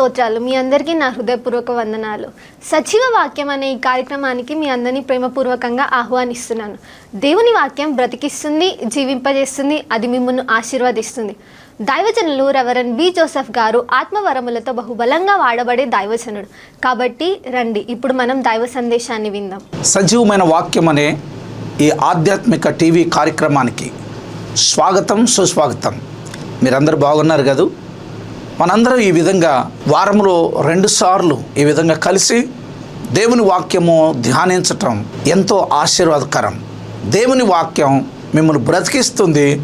స్తోత్రాలు. మీ అందరికీ నా హృదయపూర్వక వందనాలు. సజీవ వాక్యం అనే ఈ కార్యక్రమానికి మీ అందరినీ ప్రేమపూర్వకంగా ఆహ్వానిస్తున్నాను. దేవుని వాక్యం బ్రతికిస్తుంది జీవింపజేస్తుంది అది మిమ్మల్ని ఆశీర్వదిస్తుంది. దైవజనులు రెవరెండ్ బి. జోసెఫ్ గారు ఆత్మవరములతో బహుబలంగా వాడబడే దైవజనుడు. కాబట్టి రండి ఇప్పుడు మనం దైవ సందేశాన్ని విందాం. సజీవమైన వాక్యం అనే ఈ ఆధ్యాత్మిక టీవీ కార్యక్రమానికి స్వాగతం సుస్వాగతం. మీరందరూ బాగున్నారు కదా? మనందరం ఈ విధంగా వారంలో రెండుసార్లు ఈ విధంగా కలిసి దేవుని వాక్యము ధ్యానించటం ఎంతో ఆశీర్వాదకరం. దేవుని వాక్యం మిమ్మల్ని బ్రతికిస్తుంది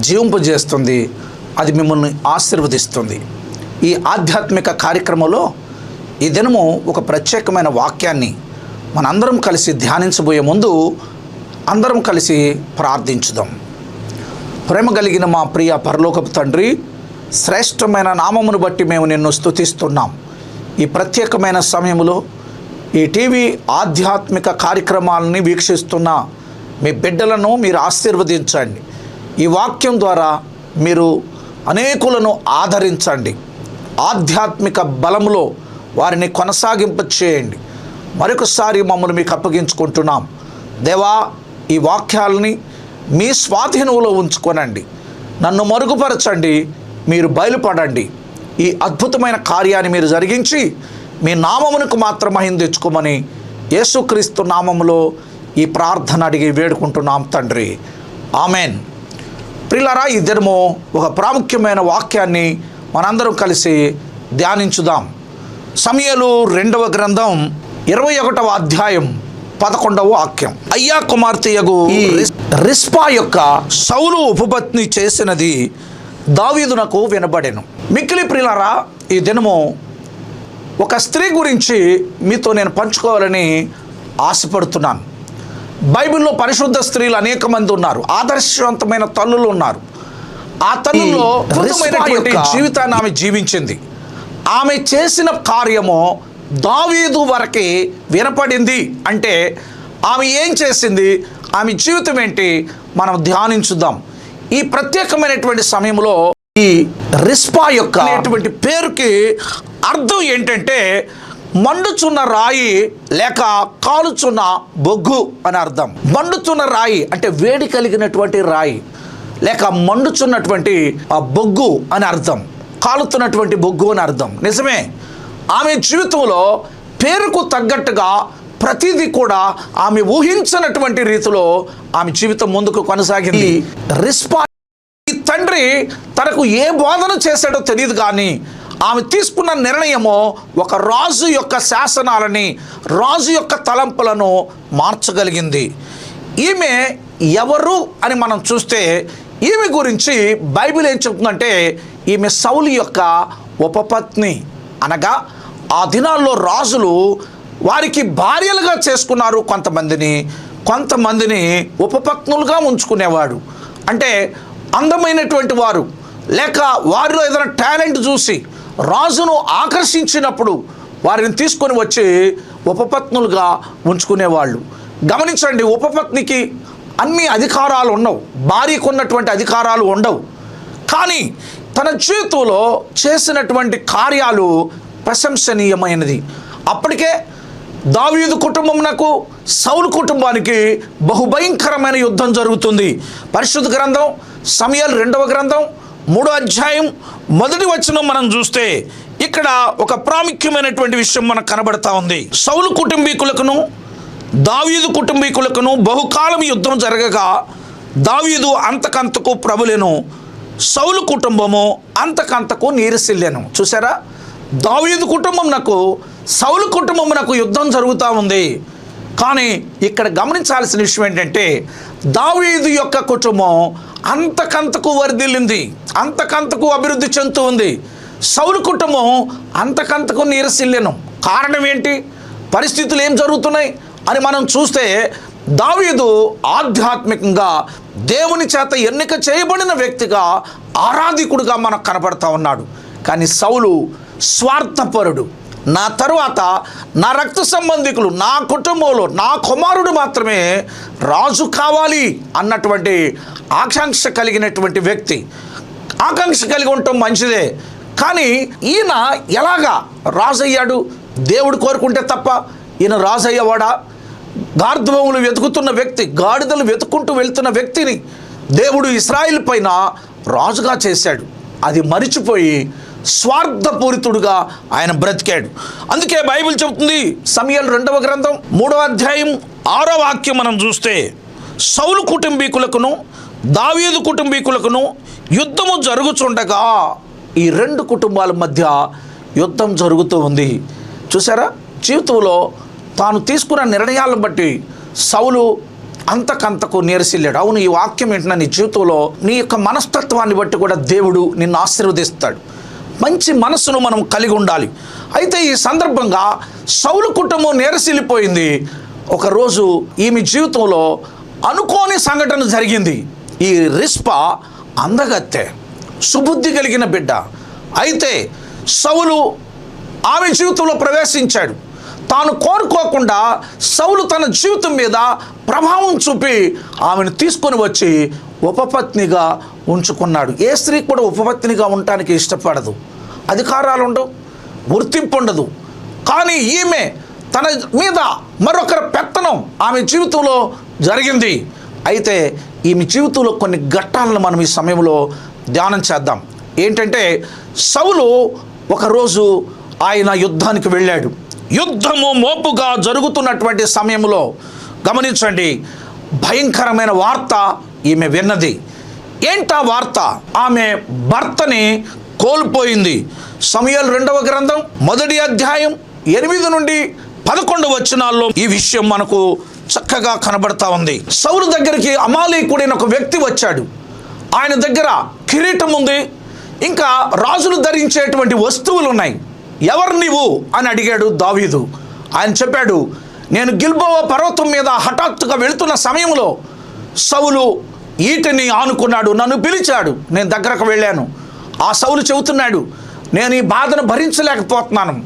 జీవింపజేస్తుంది అది మిమ్మల్ని ఆశీర్వదిస్తుంది. ఈ ఆధ్యాత్మిక కార్యక్రమంలో ఈ దినము ఒక ప్రత్యేకమైన వాక్యాన్ని మనందరం కలిసి ధ్యానించబోయే ముందు అందరం కలిసి ప్రార్థించుదాం. ప్రేమ కలిగిన మా ప్రియ పరలోకపు తండ్రి శ్రేష్టమైన నామమును బట్టి మేము నిన్ను స్థుతిస్తున్నాం ఈ ప్రత్యేకమైన సమయంలో ఈ టీవీ ఆధ్యాత్మిక కార్యక్రమాలని వీక్షిస్తున్న మీ బిడ్డలను మీరు ఆశీర్వదించండి. ఈ వాక్యం ద్వారా మీరు అనేకులను ఆదరించండి. ఆధ్యాత్మిక బలములో వారిని కొనసాగింప చేయండి. మరొకసారి మమ్మల్ని మీకు అప్పగించుకుంటున్నాం. దేవా ఈ వాక్యాలని మీ స్వాధీనంలో ఉంచుకొనండి. నన్ను మరుగుపరచండి. మీరు బయలుపడండి. ఈ అద్భుతమైన కార్యాన్ని మీరు జరిగించి మీ నామమునకు మాత్రం మహిం తెచ్చుకోమని యేసుక్రీస్తు నామములో ఈ ప్రార్థన అడిగి వేడుకుంటున్నాం తండ్రి. ఆమెన్. ప్రిలరా ఈ దినము ఒక ప్రాముఖ్యమైన వాక్యాన్ని మనందరం కలిసి ధ్యానించుదాం. సమయలు రెండవ గ్రంథం ఇరవై ఒకటవ అధ్యాయం పదకొండవ వాక్యం. అయ్యా కుమార్తెయగు రిస్పా యొక్క సౌలు ఉపపత్ని చేసినది దావీదునకు వినబడెను. మిక్కిలి ప్రియులారా ఈ దినము ఒక స్త్రీ గురించి మీతో నేను పంచుకోవాలని ఆశపడుతున్నాను. బైబిల్లో పరిశుద్ధ స్త్రీలు అనేక మంది ఉన్నారు. ఆదర్శవంతమైన తల్లులు ఉన్నారు. ఆ తల్లులో జీవితాన్ని ఆమె జీవించింది. ఆమె చేసిన కార్యము దావీదు వరకే వినపడింది. అంటే ఆమె ఏం చేసింది? ఆమె జీవితం ఏంటి మనం ధ్యానించుదాం. ఈ ప్రత్యేకమైనటువంటి సమయంలో ఈ రిస్పా యొక్క అనేటువంటి పేరుకి అర్థం ఏంటంటే మండుచున్న రాయి లేక కాలుచున్న బొగ్గు అని అర్థం. మండుచున్న రాయి అంటే వేడి కలిగినటువంటి రాయి లేక మండుచున్నటువంటి ఆ బొగ్గు అని అర్థం. కాలుతున్నటువంటి బొగ్గు అని అర్థం. నిజమే. ఆమె జీవితంలో పేరుకు తగ్గట్టుగా ప్రతిదీ కూడా ఆమె ఊహించినటువంటి రీతిలో ఆమె జీవితం ముందుకు కొనసాగింది. రిస్పా ఈ తండ్రి తనకు ఏ బోధన చేశాడో తెలియదు కానీ ఆమె తీసుకున్న నిర్ణయము ఒక రాజు యొక్క శాసనాలని రాజు యొక్క తలంపులను మార్చగలిగింది. ఈమె ఎవరు అని మనం చూస్తే ఈమె గురించి బైబిల్ ఏం చెప్తుందంటే ఈమె సౌలు యొక్క ఉపపత్ని అనగా ఆ దినాల్లో రాజులు వారికి భార్యలుగా చేసుకున్నారు కొంతమందిని కొంతమందిని ఉపపత్నులుగా ఉంచుకునేవాడు. అంటే అందమైనటువంటి వారు. లేక వారిలో ఏదైనా టాలెంట్ చూసి రాజును ఆకర్షించినప్పుడు వారిని తీసుకొని వచ్చి ఉపపత్నులుగా ఉంచుకునేవాళ్ళు. గమనించండి ఉపపత్నికి అన్ని అధికారాలు ఉండవు. భార్యకు ఉన్నటువంటి అధికారాలు ఉండవు. కానీ తన జీవితంలో చేసినటువంటి కార్యాలు ప్రశంసనీయమైనది. అప్పటికే దావీదు కుటుంబమునకు సౌలు కుటుంబానికి బహుభయంకరమైన యుద్ధం జరుగుతుంది. పరిశుద్ధ గ్రంథం సమయాలు రెండవ గ్రంథం మూడో అధ్యాయం మొదటి వచనం మనం చూస్తే ఇక్కడ ఒక ప్రాముఖ్యమైనటువంటి విషయం మనకు కనబడతా ఉంది. సౌలు కుటుంబీకులకును దావీదు కుటుంబీకులకును బహుకాలం యుద్ధం జరగగా దావీదు అంతకంతకు ప్రభులేను సౌలు కుటుంబము అంతకంతకు నీరసిల్లెను చూసారా దావీదు కుటుంబం నాకు సౌలు కుటుంబం యుద్ధం జరుగుతూ ఉంది. కానీ ఇక్కడ గమనించాల్సిన విషయం ఏంటంటే దావీదు యొక్క కుటుంబం అంతకంతకు వరిదిల్లింది అంతకంతకు అభివృద్ధి చెందుతూ ఉంది. సౌలు కుటుంబం అంతకంతకు నీరసిల్లెను. కారణం ఏంటి? పరిస్థితులు ఏం జరుగుతున్నాయి? అని మనం చూస్తే దావీదు ఆధ్యాత్మికంగా దేవుని చేత ఎన్నిక చేయబడిన వ్యక్తిగా ఆరాధికుడుగా మనకు కనబడతా ఉన్నాడు. కానీ సౌలు స్వార్థపరుడు. నా తరువాత నా రక్త సంబంధికులు నా కుటుంబంలో నా కుమారుడు మాత్రమే రాజు కావాలి అన్నటువంటి ఆకాంక్ష కలిగినటువంటి వ్యక్తి. ఆకాంక్ష కలిగి ఉండటం మంచిదే. కానీ ఈయన ఎలాగా రాజు అయ్యాడు దేవుడు కోరుకుంటే తప్ప ఈయన రాజు అయ్యేవాడా గార్ధవములు వెతుకుతున్న వ్యక్తి గాడిదలు వెతుక్కుంటూ వెళ్తున్న వ్యక్తిని దేవుడు ఇస్రాయిల్ పైన రాజుగా చేశాడు. అది మరిచిపోయి స్వార్థపూరితుడుగా ఆయన బ్రతికాడు. అందుకే బైబిల్ చెబుతుంది సమయాలు రెండవ గ్రంథం మూడవ అధ్యాయం ఆరో వాక్యం మనం చూస్తే సౌలు కుటుంబీకులకును దావీదు కుటుంబీకులకును యుద్ధము జరుగుచుండగా ఈ రెండు కుటుంబాల మధ్య యుద్ధం జరుగుతూ ఉంది. చూసారా? జీవితంలో తాను తీసుకున్న నిర్ణయాలను బట్టి సౌలు అంతకంతకు నీరసిల్లాడు. అవును ఈ వాక్యం ఏంటన్నా నీ జీవితంలో నీ యొక్క మనస్తత్వాన్ని బట్టి కూడా దేవుడు నిన్ను ఆశీర్వదిస్తాడు. మంచి మనస్సును మనం కలిగి ఉండాలి. అయితే ఈ సందర్భంగా సౌలు కుటుంబం నేరసిల్లిపోయింది. ఒకరోజు ఈమె జీవితంలో అనుకోని సంఘటన జరిగింది. ఈ రిస్పా అందగత్తె సుబుద్ధి కలిగిన బిడ్డ. అయితే సౌలు ఆమె జీవితంలో ప్రవేశించాడు. తాను కోరుకోకుండా సౌలు తన జీవితం మీద ప్రభావం చూపి ఆమెను తీసుకొని వచ్చి ఉపపత్నిగా ఉంచుకున్నాడు. ఏ స్త్రీ కూడా ఉపపత్నిగా ఉండటానికి ఇష్టపడదు. అధికారాలు ఉండవు గుర్తింపు ఉండదు కానీ ఈమె తన మీద మరొకరి పెత్తనం ఆమె జీవితంలో జరిగింది. అయితే ఈమె జీవితంలో కొన్ని ఘట్టాలను మనం ఈ సమయంలో ధ్యానం చేద్దాం. ఏంటంటే సౌలు ఒకరోజు ఆయన యుద్ధానికి వెళ్ళాడు. యుద్ధము మోపుగా జరుగుతున్నటువంటి సమయంలో గమనించండి భయంకరమైన వార్త ఈమె విన్నది. ఏంటా వార్త? ఆమె భర్తని కోల్పోయింది. సమయాలు రెండవ గ్రంథం మొదటి అధ్యాయం ఎనిమిది నుండి పదకొండు వచనాల్లో ఈ విషయం మనకు చక్కగా కనబడతా ఉంది. సౌరు దగ్గరికి అమాలీకుడైన ఒక వ్యక్తి వచ్చాడు. ఆయన దగ్గర కిరీటం ఉంది ఇంకా రాజులు ధరించేటువంటి వస్తువులు ఉన్నాయి ఎవరు నీవు అని అడిగాడు దావీదు. ఆయన చెప్పాడు నేను గిల్బోవ పర్వతం మీద హఠాత్తుగా వెళుతున్న సమయంలో సౌలు ఈటిని ఆనుకున్నాడు నన్ను పిలిచాడు. నేను దగ్గరకు వెళ్ళాను. ఆ సౌలు చెబుతున్నాడు నేను ఈ బాధను భరించలేకపోతున్నాను.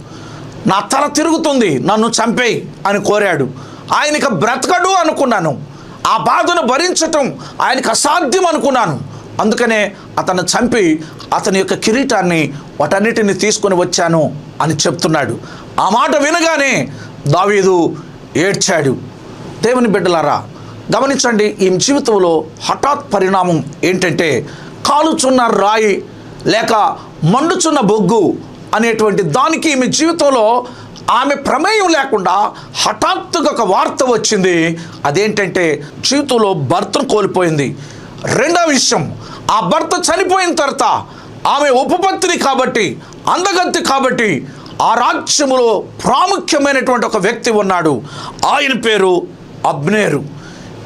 నా తల తిరుగుతుంది నన్ను చంపేయి అని కోరాడు. ఆయనకి బ్రతకడు అనుకున్నాను. ఆ బాధను భరించటం ఆయనకు అసాధ్యం అనుకున్నాను. అందుకనే అతను చంపి అతని యొక్క కిరీటాన్ని వాటన్నిటిని తీసుకొని వచ్చాను అని చెప్తున్నాడు. ఆ మాట వినగానే దావీదు ఏడ్చాడు. దేవుని బిడ్డలారా గమనించండి ఈ జీవితంలో హఠాత్ పరిణామం ఏంటంటే కాలుచున్న రాయి లేక మండుచున్న బొగ్గు అనేటువంటి దానికి ఈమె జీవితంలో ఆమె ప్రమేయం లేకుండా హఠాత్తుగా ఒక వార్త వచ్చింది. అదేంటంటే జీవితంలో భర్తను కోల్పోయింది. రెండో విషయం ఆ భర్త చనిపోయిన తర్వాత ఆమె ఉపపత్తిని కాబట్టి అందగత్తి కాబట్టి ఆ రాజ్యములో ప్రాముఖ్యమైనటువంటి ఒక వ్యక్తి ఉన్నాడు. ఆయన పేరు అబ్నేరు.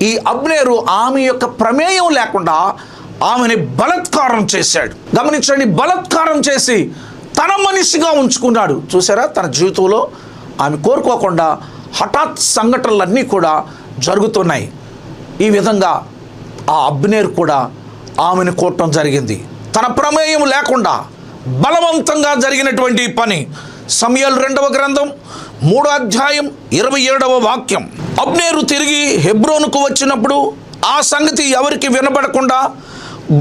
ఈ అబ్నేరు ఆమె యొక్క ప్రమేయం లేకుండా ఆమెని బలత్కారం చేశాడు. గమనించండి బలత్కారం చేసి తన మనిషిగా ఉంచుకున్నాడు. చూసారా? తన జీవితంలో ఆమె కోరుకోకుండా హఠాత్ సంఘటనలన్నీ కూడా జరుగుతున్నాయి. ఈ విధంగా ఆ అబ్నేర్ కూడా ఆమెను కోరటం జరిగింది. తన ప్రమేయం లేకుండా బలవంతంగా జరిగినటువంటి పని. సమయాలు రెండవ గ్రంథం మూడో అధ్యాయం ఇరవై ఏడవ వాక్యం. అబ్నేరు తిరిగి హెబ్రోనుకు వచ్చినప్పుడు ఆ సంగతి ఎవరికి వినబడకుండా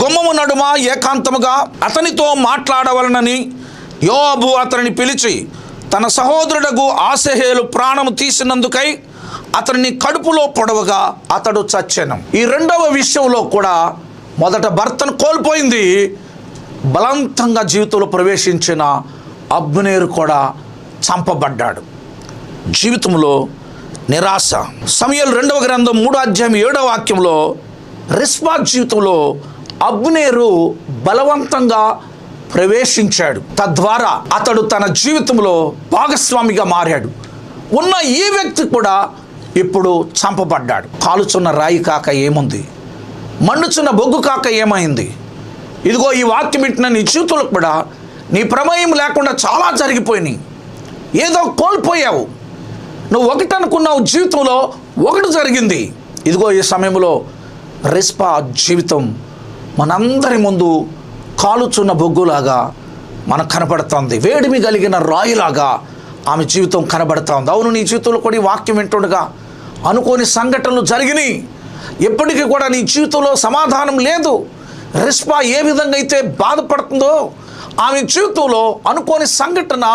గుమ్మము నడుమ ఏకాంతముగా అతనితో మాట్లాడవలనని యోబు అతనిని పిలిచి తన సహోదరుడకు ఆసహేలు ప్రాణము తీసినందుకై అతనిని కడుపులో పొడవగా అతడు చచ్చెను. ఈ రెండవ విషయంలో కూడా మొదట భర్తను కోల్పోయింది. బలవంతంగా జీవితంలో ప్రవేశించిన అబ్నేరు కూడా చంపబడ్డాడు. జీవితంలో నిరాశ. సమయాలు రెండవ గ్రంథం మూడో అధ్యాయం ఏడవ వాక్యంలో రిస్పా జీవితంలో అబ్నేరు బలవంతంగా ప్రవేశించాడు. తద్వారా అతడు తన జీవితంలో భాగస్వామిగా మారాడు. ఉన్న ఈ వ్యక్తి కూడా ఇప్పుడు చంపబడ్డాడు. కాలుచున్న రాయి కాక ఏముంది? మండుచున్న బొగ్గు కాక ఏమైంది? ఇదిగో ఈ వాక్యం ఇట్టిన నీ జీవితంలో కూడా నీ ప్రమేయం లేకుండా చాలా జరిగిపోయినాయి. ఏదో కోల్పోయావు. నువ్వు ఒకటి అనుకున్నావు జీవితంలో ఒకటి జరిగింది. ఇదిగో ఈ సమయంలో రెస్పా జీవితం మనందరి ముందు కాలుచున్న బొగ్గులాగా మనకు కనబడుతుంది వేడిమి కలిగిన రాయిలాగా ఆమె జీవితం కనబడుతుంది. అవును నీ జీవితంలో కూడా ఈ వాక్యం వింటుండగా అనుకోని సంఘటనలు జరిగినాయి. ఎప్పటికీ కూడా నీ జీవితంలో సమాధానం లేదు. రిస్పా ఏ విధంగా అయితే బాధపడుతుందో ఆమె జీవితంలో అనుకోని సంఘటన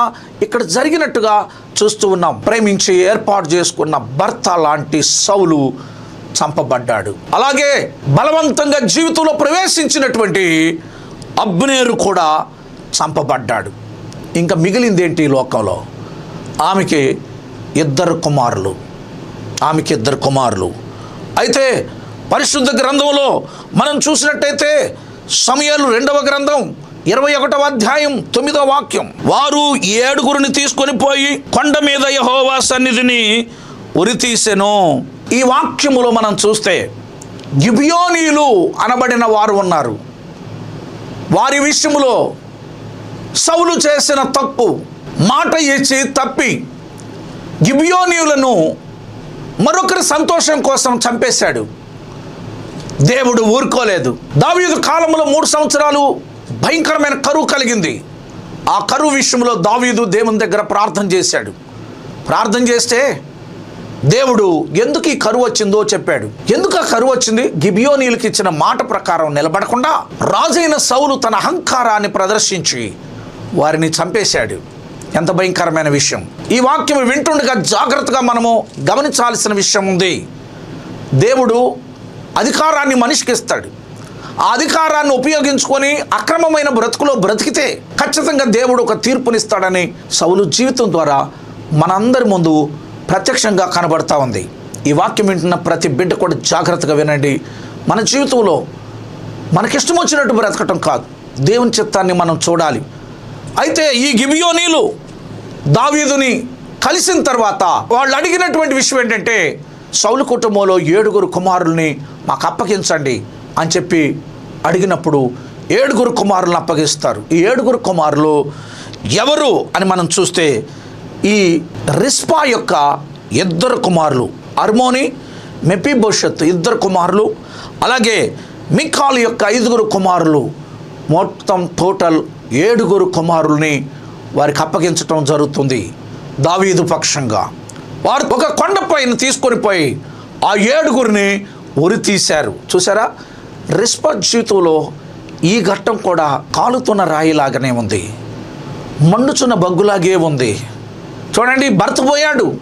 ఇక్కడ జరిగినట్టుగా చూస్తూ ఉన్నాం. ప్రేమించి ఏర్పాటు చేసుకున్న భర్త లాంటి సౌలు చంపబడ్డాడు. అలాగే బలవంతంగా జీవితంలో ప్రవేశించినటువంటి అబ్నేరు కూడా చంపబడ్డాడు. ఇంకా మిగిలింది ఏంటి ఈ లోకంలో? ఆమెకి ఇద్దరు కుమారులు. ఆమెకి ఇద్దరు కుమారులు. అయితే పరిశుద్ధ గ్రంథంలో మనం చూసినట్టయితే సమయాలు రెండవ గ్రంథం ఇరవై ఒకటవ అధ్యాయం తొమ్మిదవ వాక్యం. వారు ఏడుగురిని తీసుకొని పోయి కొండ మీద యహోవా సన్నిధిని ఉరితీసెను. ఈ వాక్యములో మనం చూస్తే గిబియోనీలు అనబడిన వారు ఉన్నారు. వారి విషయంలో సౌలు చేసిన తప్పు మాట ఇచ్చి తప్పి గిబియోనీయులను మరొకరి సంతోషం కోసం చంపేశాడు. దేవుడు ఊరుకోలేదు. దావీదు కాలంలో మూడు సంవత్సరాలు భయంకరమైన కరువు కలిగింది. ఆ కరువు విషయంలో దావీదు దేవుని దగ్గర ప్రార్థన చేశాడు. ప్రార్థన చేస్తే దేవుడు ఎందుకు ఈ కరువు వచ్చిందో చెప్పాడు. ఎందుకు ఆ కరువు వచ్చింది? గిబియోనీలకు ఇచ్చిన మాట ప్రకారం నిలబడకుండా రాజైన సౌలు తన అహంకారాన్ని ప్రదర్శించి వారిని చంపేశాడు. ఎంత భయంకరమైన విషయం. ఈ వాక్యం వింటుండగా జాగ్రత్తగా మనము గమనించాల్సిన విషయం ఉంది. దేవుడు అధికారాన్ని మనిషికి ఇస్తాడు. ఆ అధికారాన్ని ఉపయోగించుకొని అక్రమమైన బ్రతుకులో బ్రతికితే ఖచ్చితంగా దేవుడు ఒక తీర్పునిస్తాడని సౌలు జీవితం ద్వారా మనందరి ముందు ప్రత్యక్షంగా కనబడతా ఉంది. ఈ వాక్యం వింటున్న ప్రతి బిడ్డ కూడా జాగ్రత్తగా వినండి. మన జీవితంలో మనకిష్టం వచ్చినట్టు బ్రతకటం కాదు. దేవుని చిత్తాన్ని మనం చూడాలి. అయితే ఈ గిబియోనీలు దావీదుని కలిసిన తర్వాత వాళ్ళు అడిగినటువంటి విషయం ఏంటంటే సౌలు కుటుంబంలో ఏడుగురు కుమారుల్ని మాకు అప్పగించండి అని చెప్పి అడిగినప్పుడు ఏడుగురు కుమారులను అప్పగిస్తారు. ఈ ఏడుగురు కుమారులు ఎవరు అని మనం చూస్తే ఈ రిస్పా యొక్క ఇద్దరు కుమారులు అర్మోని మెపిభవిష్యత్ ఇద్దరు కుమారులు అలాగే మికాల్ యొక్క ఐదుగురు కుమారులు మొత్తం టోటల్ ఏడుగురు కుమారుల్ని వారికి అప్పగించటం జరుగుతుంది. దావీదు పక్షంగా. వారు ఒక కొండపైన తీసుకొని పోయి ఆ ఏడుగురిని ఉరి తీశారు. చూసారా రిస్పా జీవితంలో ఈ ఘట్టం కూడా కాలుతున్న రాయిలాగానే ఉంది. మండుచున్న బగ్గులాగే ఉంది. చూడండి భర్త పోయాడు.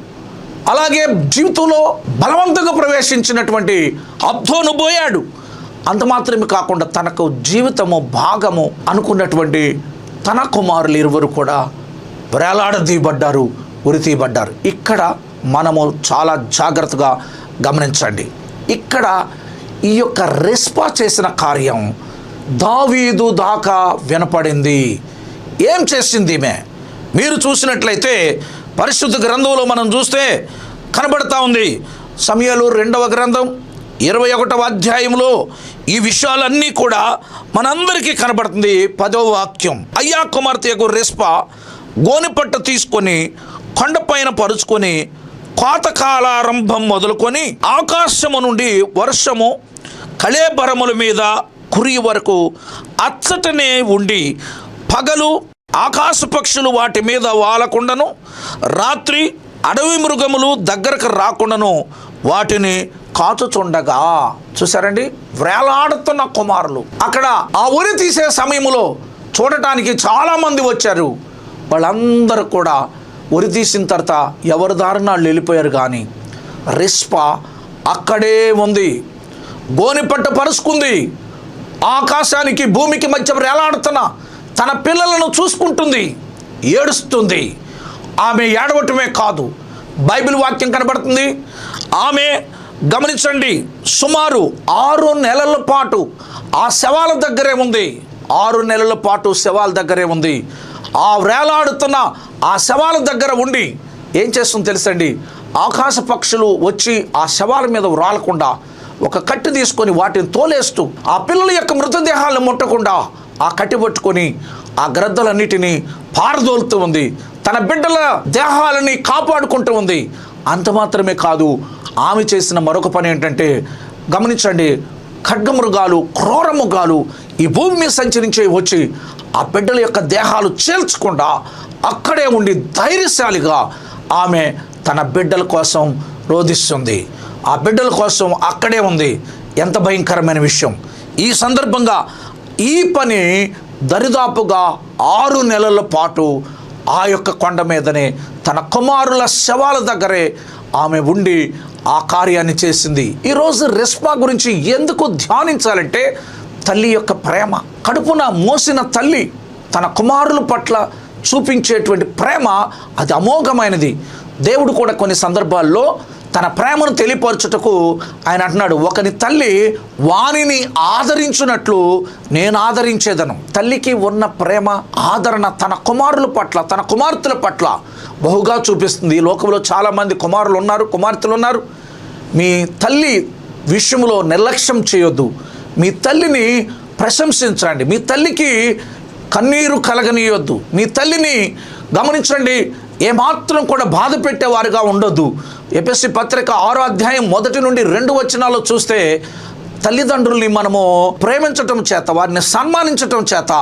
అలాగే జీవితంలో బలవంతంగా ప్రవేశించినటువంటి అబ్దోను పోయాడు. అంత మాత్రమే కాకుండా తనకు జీవితము భాగము అనుకున్నటువంటి తన కుమారులు ఇరువురు కూడా వేలాడదీయబడ్డారు ఉరితీయబడ్డారు. ఇక్కడ మనము చాలా జాగ్రత్తగా గమనించండి. ఇక్కడ ఈ యొక్క రెస్పా చేసిన కార్యం దావీదు దాకా వినపడింది. ఏం చేసింది ఈమె? మీరు చూసినట్లయితే పరిశుద్ధ గ్రంథంలో మనం చూస్తే కనబడతా ఉంది. సమయాలు రెండవ గ్రంథం. ఇరవై ఒకటవ అధ్యాయంలో ఈ విషయాలన్నీ కూడా మనందరికీ కనబడుతుంది. పదవ వాక్యం. అయ్యా కుమార్తెకు రెస్ప గోనిపట్ట తీసుకొని కొండపైన పరుచుకొని కోతకాలారంభం మొదలుకొని ఆకాశము నుండి వర్షము కళేబరముల మీద కురి వరకు అచ్చటనే ఉండి పగలు ఆకాశ పక్షులు వాటి మీద వాలకుండను రాత్రి అడవి మృగములు దగ్గరకు రాకుండాను వాటిని కాచుచుండగా. చూసారండి వేలాడుతున్న కుమారులు. అక్కడ ఆ ఉరి తీసే సమయంలో చూడటానికి చాలామంది వచ్చారు. వాళ్ళందరూ కూడా ఉరి తీసిన తర్వాత ఎవరి దారిన వాళ్ళు వెళ్ళిపోయారు కానీ రిస్పా అక్కడే ఉంది. గోనిపట్ట పరుచుకుంది. ఆకాశానికి భూమికి మధ్య వేలాడుతున్న తన పిల్లలను చూసుకుంటుంది ఏడుస్తుంది. ఆమె ఏడవటమే కాదు బైబిల్ వాక్యం కనబడుతుంది. ఆమె గమనించండి సుమారు ఆరు నెలల పాటు ఆ శవాల దగ్గరే ఉంది. ఆరు నెలల పాటు శవాల దగ్గరే ఉంది. ఆ వేలాడుతున్న ఆ శవాల దగ్గర ఉండి ఏం చేస్తుంది తెలుసండి? ఆకాశ పక్షులు వచ్చి ఆ శవాల మీద రాలకుండా ఒక కట్టి తీసుకొని వాటిని తోలేస్తూ ఆ పిల్లల యొక్క మృతదేహాలను ముట్టకుండా ఆ కట్టి పట్టుకొని ఆ గ్రద్దలన్నిటినీ పారదోలుతూ ఉంది. తన బిడ్డల దేహాలని కాపాడుకుంటూ ఉంది. అంత మాత్రమే కాదు ఆమె చేసిన మరొక పని ఏంటంటే గమనించండి ఖడ్గమృగాలు క్రూరమృగాలు ఈ భూమి మీద సంచరించే వచ్చి ఆ బిడ్డల యొక్క దేహాలు చేల్చకుండా అక్కడే ఉండి ధైర్యశాలిగా ఆమె తన బిడ్డల కోసం రోధిస్తుంది. ఆ బిడ్డల కోసం అక్కడే ఉంది. ఎంత భయంకరమైన విషయం. ఈ సందర్భంగా ఈ పని దరిదాపుగా ఆరు నెలల పాటు ఆ యొక్క కొండ మీదనే తన కుమారుల శవాల దగ్గరే ఆమె ఉండి ఆ కార్యాన్ని చేసింది. ఈరోజు రెస్పా గురించి ఎందుకు ధ్యానించాలంటే తల్లి యొక్క ప్రేమ కడుపున మోసిన తల్లి తన కుమారుల పట్ల చూపించేటువంటి ప్రేమ అది అమోఘమైనది. దేవుడు కూడా కొన్ని సందర్భాల్లో తన ప్రేమను తెలియపరచుటకు ఆయన అంటున్నాడు ఒకని తల్లి వాణిని ఆదరించినట్లు నేను ఆదరించేదను. తల్లికి ఉన్న ప్రేమ ఆదరణ తన కుమారుల పట్ల తన కుమార్తెల పట్ల బహుగా చూపిస్తుంది. ఈ లోకంలో చాలామంది కుమారులు ఉన్నారు కుమార్తెలు ఉన్నారు. మీ తల్లి విషయంలో నిర్లక్ష్యం చేయొద్దు. మీ తల్లిని ప్రశంసించండి. మీ తల్లికి కన్నీరు కలగనీయొద్దు. మీ తల్లిని గమనించండి. ఏమాత్రం కూడా బాధ పెట్టేవారుగా ఉండొద్దు ఎపిఎస్సి పత్రిక ఆరో అధ్యాయం మొదటి నుండి రెండు వచనాలు చూస్తే తల్లిదండ్రుల్ని మనము ప్రేమించటం చేత వారిని సన్మానించటం చేత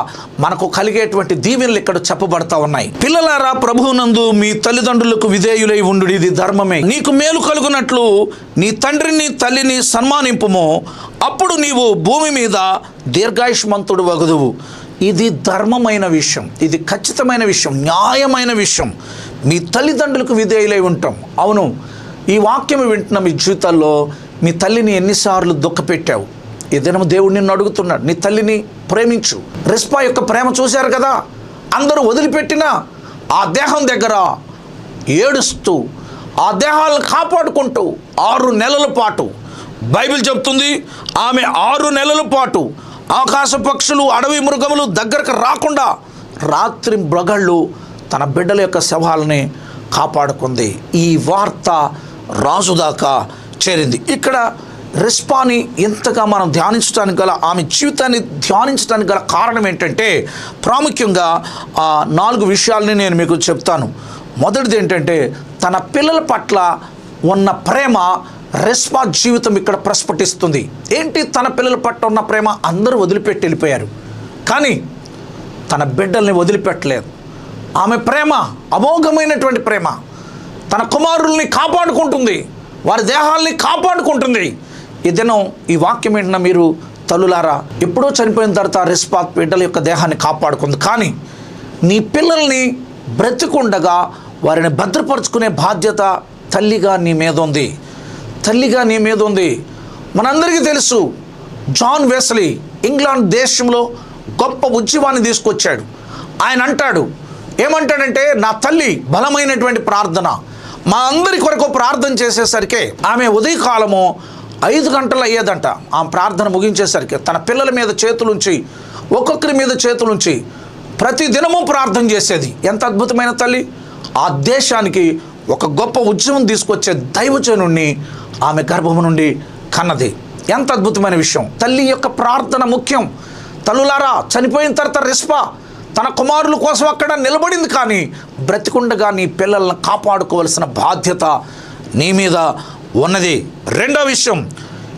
మనకు కలిగేటువంటి దీవెనలు ఇక్కడ చెప్పబడతా ఉన్నాయి. పిల్లలారా ప్రభువునందు మీ తల్లిదండ్రులకు విధేయులై ఉండు ఇది ధర్మమే. నీకు మేలు కలుగునట్లు నీ తండ్రిని తల్లిని సన్మానింపుము. అప్పుడు నీవు భూమి మీద దీర్ఘాయుష్మంతుడు వగదువు. ఇది ధర్మమైన విషయం ఇది ఖచ్చితమైన విషయం న్యాయమైన విషయం. మీ తల్లిదండ్రులకు విధేయులై ఉంటాం. అవును ఈ వాక్యం వింటున్న మీ జీవితాల్లో మీ తల్లిని ఎన్నిసార్లు దుఃఖపెట్టావు ఈ దేవుడు నిన్ను అడుగుతున్నాడు నీ తల్లిని ప్రేమించు. రెస్పా యొక్క ప్రేమ చూశారు కదా? అందరూ వదిలిపెట్టినా ఆ దేహం దగ్గర ఏడుస్తూ ఆ దేహాలను కాపాడుకుంటూ ఆరు నెలల పాటు బైబిల్ చెప్తుంది ఆమె ఆరు నెలల పాటు ఆకాశ పక్షులు అడవి మృగములు దగ్గరకు రాకుండా రాత్రి మృగళ్ళు తన బిడ్డల యొక్క శవాలని కాపాడుకుంది. ఈ వార్త రాజు దాకా చేరింది. ఇక్కడ రెస్పాని ఎంతగా మనం ధ్యానించడానికి గల ఆమె జీవితాన్ని ధ్యానించడానికి గల కారణం ఏంటంటే ప్రాముఖ్యంగా ఆ నాలుగు విషయాల్ని నేను మీకు చెప్తాను. మొదటిది ఏంటంటే తన పిల్లల పట్ల ఉన్న ప్రేమ రెస్పా జీవితం ఇక్కడ ప్రస్ఫుటిస్తుంది. ఏంటి తన పిల్లల పట్ల ఉన్న ప్రేమ? అందరూ వదిలిపెట్టి వెళ్ళిపోయారు. కానీ తన బిడ్డల్ని వదిలిపెట్టలేదు. ఆమె ప్రేమ అమోఘమైనటువంటి ప్రేమ. తన కుమారుల్ని కాపాడుకుంటుంది. వారి దేహాల్ని కాపాడుకుంటుంది. ఈ దినం ఈ వాక్యం ఏంటన్నా మీరు తల్లులారా ఎప్పుడో చనిపోయిన తర్వాత రెస్పాత్ బిడ్డల యొక్క దేహాన్ని కాపాడుకుంది. కానీ నీ పిల్లల్ని బ్రతికుండగా వారిని భద్రపరుచుకునే బాధ్యత తల్లిగా నీ మీద ఉంది. తల్లిగా నీ మీద ఉంది. మనందరికీ తెలుసు జాన్ వెస్లీ ఇంగ్లాండ్ దేశంలో గొప్ప ఉద్యమాన్ని తీసుకొచ్చాడు. ఆయన అంటాడు ఏమంటాడంటే నా తల్లి బలమైనటువంటి ప్రార్థన. మా అందరి కొరకు ప్రార్థన చేసేసరికి ఆమె ఉదయకాలము ఐదు గంటలు అయ్యేదంట. ఆ ప్రార్థన ముగించేసరికి తన పిల్లల మీద చేతులుంచి ఒక్కొక్కరి మీద చేతులుంచి ప్రతి దినము ప్రార్థన చేసేది. ఎంత అద్భుతమైన తల్లి! ఆ దేశానికి ఒక గొప్ప ఉద్యమం తీసుకొచ్చే దైవజనుణ్ణి ఆమె గర్భము నుండి కన్నది. ఎంత అద్భుతమైన విషయం. తల్లి యొక్క ప్రార్థన ముఖ్యం. తల్లులారా చనిపోయిన తర్వాత రెస్పా తన కుమారుల కోసం అక్కడ నిలబడింది కానీ బ్రతికుండగా నీ పిల్లలను కాపాడుకోవలసిన బాధ్యత నీ మీద ఉన్నది. రెండో విషయం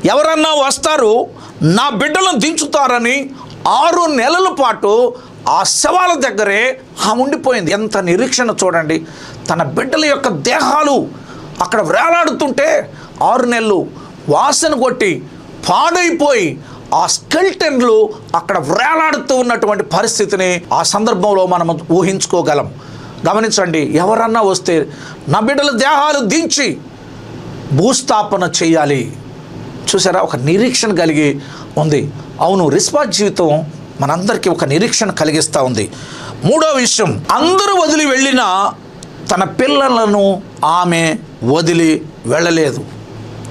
ఎవరన్నా వస్తారు నా బిడ్డలను దించుతారని ఆరు నెలల పాటు ఆ శవాల దగ్గరే ఆ ఉండిపోయింది. ఎంత నిరీక్షణ చూడండి. తన బిడ్డల యొక్క దేహాలు అక్కడ వేలాడుతుంటే ఆరు నెలలు వాసన కొట్టి పాడైపోయి ఆ స్కెల్టన్లు అక్కడ వేలాడుతూ ఉన్నటువంటి పరిస్థితిని ఆ సందర్భంలో మనం ఊహించుకోగలం. గమనించండి ఎవరన్నా వస్తే నా బిడ్డల దేహాలు దించి భూస్థాపన చేయాలి. చూసారా ఒక నిరీక్షణ కలిగి ఉంది. అవును రిస్పాట్ జీవితం మనందరికీ ఒక నిరీక్షణ కలిగిస్తూ ఉంది. మూడో విషయం అందరూ వదిలి వెళ్ళిన తన పిల్లలను ఆమె వదిలి వెళ్ళలేదు.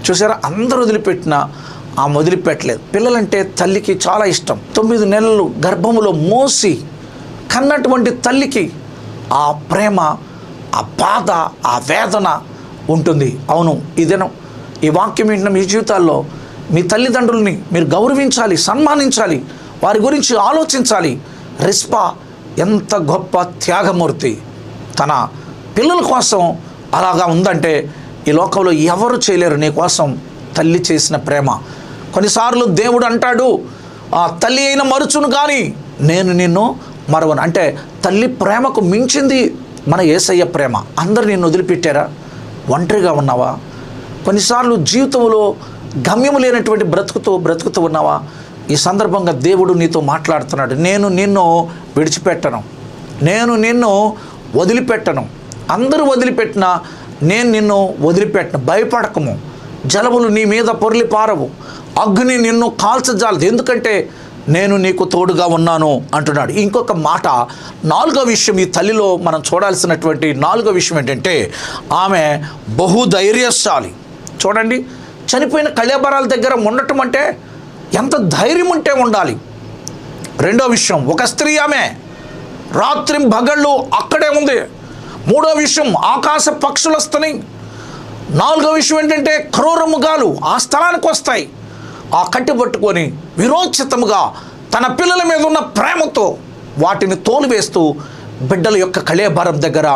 చూసారా? అందరూ వదిలిపెట్టిన ఆమె వదిలిపెట్టలేదు. పిల్లలంటే తల్లికి చాలా ఇష్టం. తొమ్మిది నెలలు గర్భములో మోసి కన్నటువంటి తల్లికి ఆ ప్రేమ ఆ బాధ ఆ వేదన ఉంటుంది. అవును ఈ దినం ఈ వాక్యం వింటున్న మీ జీవితాల్లో మీ తల్లిదండ్రుల్ని మీరు గౌరవించాలి సన్మానించాలి వారి గురించి ఆలోచించాలి. రిస్పా ఎంత గొప్ప త్యాగమూర్తి. తన పిల్లల కోసం అలాగా ఉందంటే ఈ లోకంలో ఎవరు చేయలేరు నీ కోసం తల్లి చేసిన ప్రేమ. కొన్నిసార్లు దేవుడు అంటాడు ఆ తల్లి అయిన మరుచును కానీ నేను నిన్ను మరవను. అంటే తల్లి ప్రేమకు మించింది మన ఏసయ్య ప్రేమ. అందరు నిన్ను వదిలిపెట్టారా? ఒంటరిగా ఉన్నావా? కొన్నిసార్లు జీవితంలో గమ్యము లేనటువంటి బ్రతుకుతూ బ్రతుకుతూ ఉన్నావా? ఈ సందర్భంగా దేవుడు నీతో మాట్లాడుతున్నాడు నేను నిన్ను విడిచిపెట్టను. నేను నిన్ను వదిలిపెట్టను. అందరూ వదిలిపెట్టినా నేను నిన్ను వదిలిపెట్టను. భయపడకము. జలములు నీ మీద పొరలి పారవు. అగ్ని నిన్ను కాల్చజాలదు. ఎందుకంటే నేను నీకు తోడుగా ఉన్నాను అంటున్నాడు. ఇంకొక మాట నాలుగో విషయం ఈ తల్లిలో మనం చూడాల్సినటువంటి నాలుగో విషయం ఏంటంటే ఆమె బహుధైర్యశాలి. చూడండి చనిపోయిన కళ్యాభారాల దగ్గర ఉండటం అంటే ఎంత ధైర్యం ఉంటే ఉండాలి. రెండో విషయం ఒక స్త్రీ ఆమె రాత్రి భగళ్ళు అక్కడే ఉంది. మూడో విషయం ఆకాశ పక్షులు వస్తున్నాయి నాలుగో విషయం ఏంటంటే క్రూరముగాలు ఆ స్థలానికి వస్తాయి. ఆ కట్టి పట్టుకొని విరోచితముగా తన పిల్లల మీద ఉన్న ప్రేమతో వాటిని తోలివేస్తూ బిడ్డల యొక్క కళేభారం దగ్గర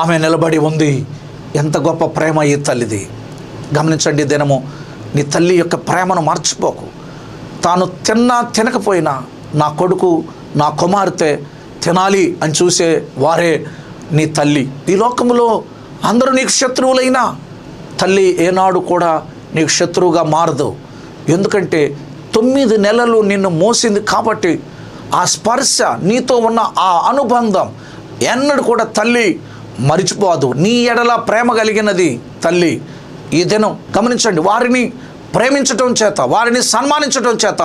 ఆమె నిలబడి ఉంది. ఎంత గొప్ప ప్రేమ ఈ తల్లిది. గమనించండి దినము నీ తల్లి యొక్క ప్రేమను మర్చిపోకు. తాను తిన్నా తినకపోయినా నా కొడుకు నా కుమార్తె తినాలి అని చూసే వారే నీ తల్లి. ఈ లోకంలో అందరూ నీకు శత్రువులైనా తల్లి ఏనాడు కూడా నీకు శత్రువుగా మారదు. ఎందుకంటే తొమ్మిది నెలలు నిన్ను మోసింది కాబట్టి ఆ స్పర్శ నీతో ఉన్న ఆ అనుబంధం ఎన్నడూ కూడా తల్లి మరిచిపోదు. నీ ఎడల ప్రేమ కలిగినది తల్లి. ఈ దినం గమనించండి వారిని ప్రేమించటం చేత వారిని సన్మానించటం చేత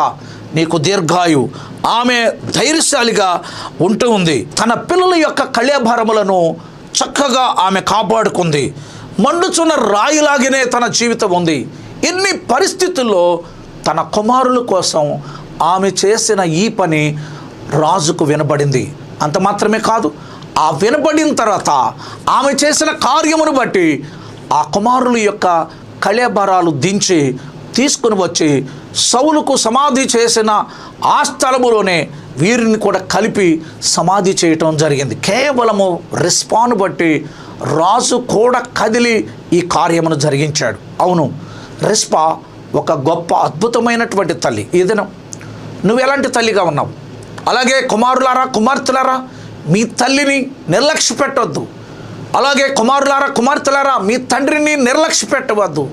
నీకు దీర్ఘాయు. ఆమె ధైర్యశాలిగా ఉంటూ ఉంది. తన పిల్లల యొక్క కళ్యాభారములను చక్కగా ఆమె కాపాడుకుంది. మండుచున్న రాయిలాగినే తన జీవితం ఉంది. ఎన్ని పరిస్థితుల్లో తన కుమారుల కోసం ఆమె చేసిన ఈ పని రాజుకు వినబడింది. అంత మాత్రమే కాదు ఆ వినబడిన తర్వాత ఆమె చేసిన కార్యమును బట్టి ఆ కుమారుల యొక్క కళేబరాలు దించి తీసుకుని వచ్చి సౌలుకు సమాధి చేసిన ఆ స్థలములోనే వీరిని కూడా కలిపి సమాధి చేయటం జరిగింది. కేవలము రెస్పాన్ బట్టి రాజు కూడా కదిలి ఈ కార్యమును జరిగించాడు. అవును రెస్పా ఒక గొప్ప అద్భుతమైనటువంటి తల్లి. ఏదైనా నువ్వు ఎలాంటి తల్లిగా ఉన్నావు? అలాగే కుమారులారా కుమార్తెలారా మీ తల్లిని నిర్లక్ష్య పెట్టవద్దు అలాగే కుమారులారా కుమార్తెలారా మీ తండ్రిని నిర్లక్ష్య పెట్టవద్దు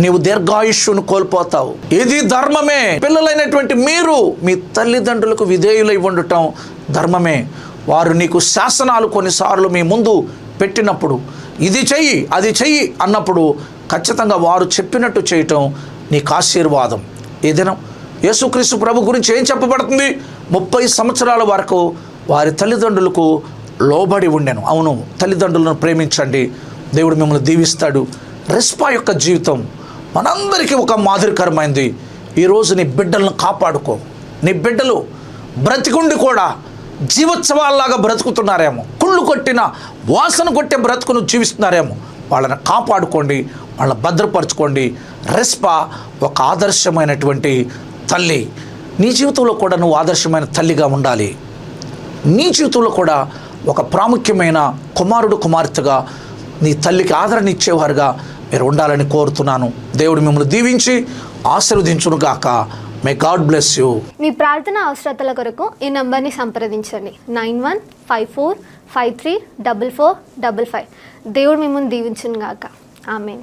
నీవు దీర్ఘాయుష్యును కోల్పోతావు. ఇది ధర్మమే. పిల్లలైనటువంటి మీరు మీ తల్లిదండ్రులకు విధేయులై ఉండటం ధర్మమే. వారు నీకు శాసనాలు కొన్నిసార్లు మీ ముందు పెట్టినప్పుడు ఇది చెయ్యి అది చెయ్యి అన్నప్పుడు ఖచ్చితంగా వారు చెప్పినట్టు చేయటం నీకు ఆశీర్వాదం. ఏదైనా యేసుక్రీస్తు ప్రభు గురించి ఏం చెప్పబడుతుంది? ముప్పై సంవత్సరాల వరకు వారి తల్లిదండ్రులకు లోబడి ఉండెను. అవును తల్లిదండ్రులను ప్రేమించండి. దేవుడు మిమ్మల్ని దీవిస్తాడు. రెస్పా యొక్క జీవితం మనందరికీ ఒక మాదిరికరమైంది. ఈరోజు నీ బిడ్డలను కాపాడుకో. నీ బిడ్డలు బ్రతికుండి కూడా జీవోత్సవాల్లాగా బ్రతుకుతున్నారేమో. కుళ్ళు కొట్టిన వాసన కొట్టే బ్రతుకును జీవిస్తున్నారేమో. వాళ్ళని కాపాడుకోండి వాళ్ళని భద్రపరచుకోండి. రెస్పా ఒక ఆదర్శమైనటువంటి తల్లి. నీ జీవితంలో కూడా నువ్వు ఆదర్శమైన తల్లిగా ఉండాలి. నీ జీవితంలో కూడా ఒక ప్రాముఖ్యమైన కుమారుడు కుమార్తెగా నీ తల్లికి ఆదరణ ఇచ్చేవారుగా మీరు ఉండాలని కోరుతున్నాను. దేవుడు మిమ్మల్ని దీవించి ఆశీర్వదించును గాక. మే గాడ్ బ్లెస్ యూ మీ ప్రార్థన అవసరతల కొరకు ఈ నంబర్ని సంప్రదించండి. Nine one five four five three double four double five. దేవుడు మిమ్మల్ని దీవించును గాక. ఆమెన్.